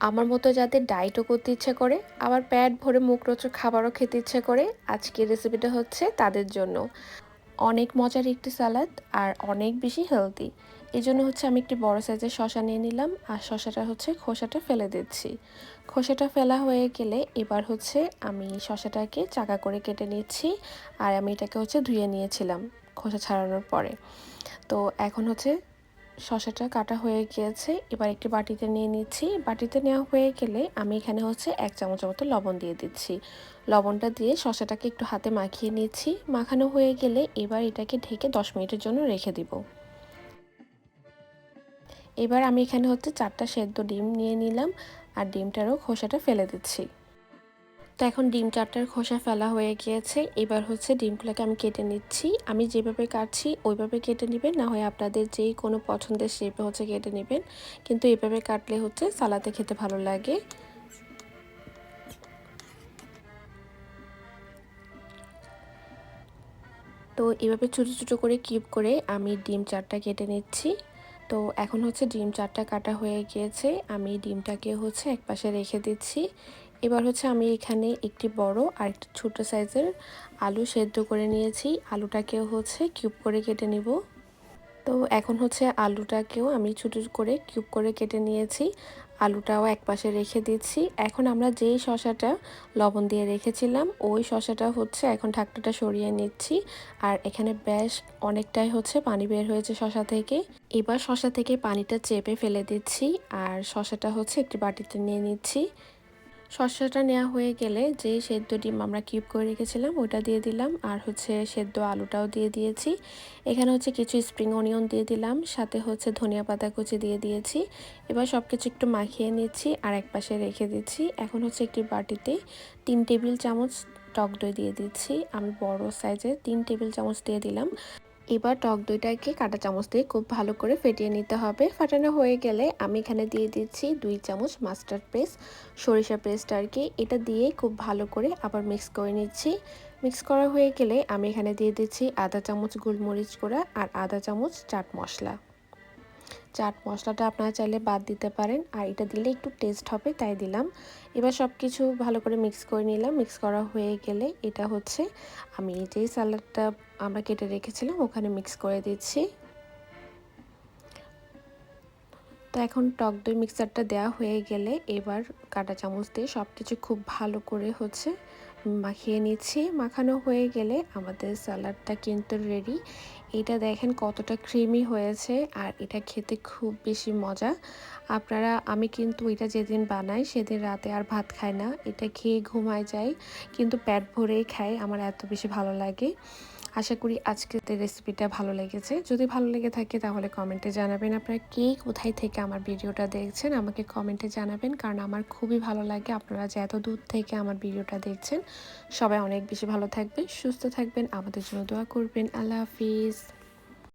আমার মতো যাদের ডায়েটও করতে ইচ্ছে করে, আবার প্যাট ভরে মুখ রোচক খাবারও খেতে ইচ্ছে করে, আজকের রেসিপিটা হচ্ছে তাদের জন্য। অনেক মজার একটি সালাদ আর অনেক বেশি হেলদি এই জন্য হচ্ছে আমি একটি বড় সাইজের শশা নিয়ে নিলাম আর শশাটা হচ্ছে খোসাটা ফেলে দিচ্ছি। খোসাটা ফেলা হয়ে গেলে এবার হচ্ছে আমি শশাটাকে চাকা করে কেটে নিচ্ছি আর আমি এটাকে হচ্ছে ধুয়ে নিয়েছিলাম খোসা ছাড়ানোর পরে। তো এখন হচ্ছে শশাটা কাটা হয়ে গিয়েছে। এবার একটি বাটিতে নিয়ে নিচ্ছি। বাটিতে নেওয়া হয়ে গেলে আমি এখানে হচ্ছে এক চামচ মতো লবণ দিয়ে দিচ্ছি। লবণটা দিয়ে শশাটাকে একটু হাতে মাখিয়ে নিচ্ছি। মাখানো হয়ে গেলে এবার এটাকে ঢেকে দশ মিনিটের জন্য রেখে দিব। এবার আমি এখানে হচ্ছে চারটা সেদ্ধ ডিম নিয়ে নিলাম। আর ডিমটারও খোসাটা ফেলে দিচ্ছি। তো এখন ডিম চারটার খোসা ফেলা হয়ে গিয়েছে। এবার হচ্ছে ডিমগুলোকে আমি কেটে নিচ্ছি। আমি যেভাবে কাটছি ওইভাবে কেটে নেবেন, না হয় আপনাদের যেই কোনো পছন্দের শেপে হচ্ছে কেটে নেবেন। কিন্তু এভাবে কাটলে হচ্ছে সালাতে খেতে ভালো লাগে। তো এভাবে ছোটো ছোটো করে কিপ করে আমি ডিম চারটা কেটে নিচ্ছি। তো এখন হচ্ছে ডিম চারটা কাটা হয়ে গিয়েছে। আমি ডিমটাকে হচ্ছে এক পাশে রেখে দিচ্ছি। এবার হচ্ছে আমি এখানে একটি বড় আর একটি ছোটো সাইজের আলু সেদ্ধ করে নিয়েছি। আলুটাকেও হচ্ছে কিউব করে কেটে নিব। তো এখন হচ্ছে আলুটাকেও আমি ছোটো করে কিউব করে কেটে নিয়েছি। আলুটাও এক পাশে রেখে দিচ্ছি। এখন আমরা যেই শশাটা লবণ দিয়ে রেখেছিলাম, ওই শশাটা হচ্ছে এখন ঢাকনাটা সরিয়ে নিচ্ছি। আর এখানে বেশ অনেকটাই হচ্ছে পানি বের হয়েছে শশা থেকে। এবার শশা থেকে পানিটা চেপে ফেলে দিচ্ছি। আর শশাটা হচ্ছে একটি বাটিতে নিয়ে নিচ্ছি। শসাটা নেওয়া হয়ে গেলে যে সেদ্ধ ডিম আমরা কিউব করে রেখেছিলাম, ওটা দিয়ে দিলাম। আর হচ্ছে সেদ্ধ আলুটাও দিয়ে দিয়েছি। এখানে হচ্ছে কিছু স্প্রিং অনিয়ন দিয়ে দিলাম, সাথে হচ্ছে ধনিয়া পাতা কুচি দিয়ে দিয়েছি। এবার সব কিছু একটু মাখিয়ে নিচ্ছি আর এক পাশে রেখে দিচ্ছি। এখন হচ্ছে একটি বাটিতে তিন টেবিল চামচ টক দই দিয়ে দিচ্ছি। আমি বড় সাইজে তিন টেবিল চামচ দিয়ে দিলাম। এবার টক দইটাকে কাটা চামচ দিয়ে খুব ভালো করে ফেটিয়ে নিতে হবে। ফাটানো হয়ে গেলে আমি এখানে দিয়ে দিচ্ছি দুই চামচ মাস্টার্ড পেস্ট সরিষা পেস্ট আর কি এটা দিয়ে খুব ভালো করে আবার মিক্স করে নিচ্ছি। মিক্স করা হয়ে গেলে আমি এখানে দিয়ে দিচ্ছি আধা চামচ গোলমরিচ গুঁড়া আর আধা চামচ চাট মশলা। চাট মশলাটা আপনারা চাইলে বাদ দিতে পারেন। আর এটা দিলে একটু টেস্ট হবে, তাই দিলাম। এবার সব কিছু ভালো করে মিক্স করে নিলাম। মিক্স করা হয়ে গেলে এটা হচ্ছে, আমি যেই স্যালাডটা আমরা কেটে রেখেছিলাম, ওখানে মিক্স করে দিচ্ছি। তো এখন টক দই মিক্সারটা দেওয়া হয়ে গেলে এবার কাটা চামচ দিয়ে সব কিছু খুব ভালো করে হচ্ছে মাখিয়ে নিচ্ছি। মাখানো হয়ে গেলে আমাদের স্যালাডটা কিন্তু রেডি এটা দেখেন কতটা ক্রিমি হয়েছে আর এটা খেতে খুব বেশি মজা। আপনারা, আমি কিন্তু এটা যেদিন বানাই সেদিন রাতে আর ভাত খাই না। এটা খেয়ে ঘুমায় যাই, কিন্তু প্যাট ভরেই খাই। আমার এত বেশি ভালো লাগে। আশা করি আজকের রেসিপিটা ভালো লেগেছে। যদি ভালো লেগে থাকে তাহলে কমেন্টে জানাবেন আপনারা কে কোথায় থেকে আমার ভিডিওটা দেখছেন। আমাকে কমেন্টে জানাবেন কারণ আমার খুবই ভালো লাগে আপনারা যে এত দূর থেকে আমার ভিডিওটা দেখছেন। সবাই অনেক বেশি ভালো থাকবেন, সুস্থ থাকবেন। আমাদের জন্য দোয়া করবেন। আল্লাহ হাফিজ।